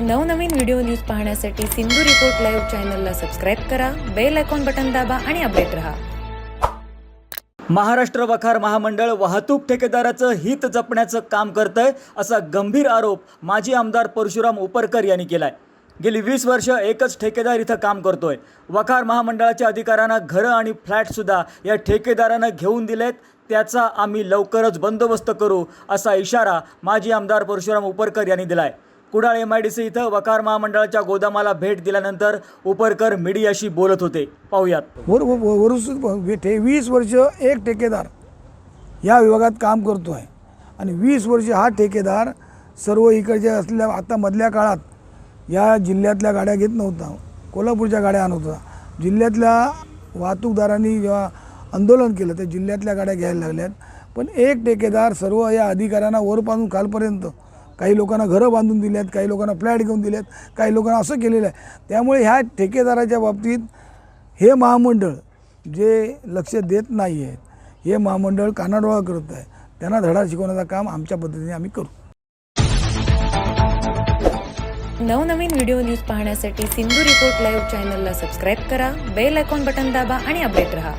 नवनवीन video news पाहण्यासाठी Sindhu report live चॅनलला सबस्क्राईब करा बेल आयकॉन बटन दाबा आणि अपडेट रहा. महाराष्ट्र वखार महामंडळ वाहतूक ठेकेदाराचं हित जपण्याचं काम करतंय असा गंभीर आरोप माजी आमदार परशुराम उपरकर यांनी केलाय. गेली वीस वर्ष एकच ठेकेदार इथं काम करतोय. वखार महामंडळाच्या अधिकाऱ्यांना घरं आणि फ्लॅटसुद्धा या ठेकेदारानं घेऊन दिलेत. त्याचा आम्ही लवकरच बंदोबस्त करू असा इशारा माजी आमदार परशुराम उपरकर यांनी दिलाय. Kudal M I D C इथं वकार महामंडळाच्या गोदामाला भेट दिल्यानंतर उपरकर मीडियाशी बोलत होते. पाहूयात. वर वर- वीस वर्ष एक ठेकेदार या विभागात काम करतो आहे आणि वीस वर्ष हा ठेकेदार सर्व इकडच्या असलेल्या आता मधल्या काळात या जिल्ह्यातल्या गाड्या घेत नव्हता. कोल्हापूरच्या गाड्या आणत होता. जिल्ह्यातल्या वाहतूकदारांनी जेव्हा आंदोलन केलं त्या जिल्ह्यातल्या गाड्या घ्यायला लागल्यात. पण एक ठेकेदार सर्व या अधिकाऱ्यांना वरपासून खालपर्यंत काही लोकांना घरं बांधून दिल्यात काही लोकांना फ्लॅट घेऊन दिल्यात काही लोकांना असं केलेलं आहे. त्यामुळे ह्या ठेकेदाराच्या बाबतीत हे महामंडळ जे लक्ष देत नाही आहेत हे महामंडळ कानाडोळा करत आहे. त्यांना धडा शिकवण्याचं काम आमच्या पद्धतीने आम्ही करू. नवनवीन व्हिडिओ न्यूज पाहण्यासाठी सिंधू रिपोर्ट लाईव्ह चॅनलला सबस्क्राईब करा बेल आयकॉन बटन दाबा आणि अपडेट रहा.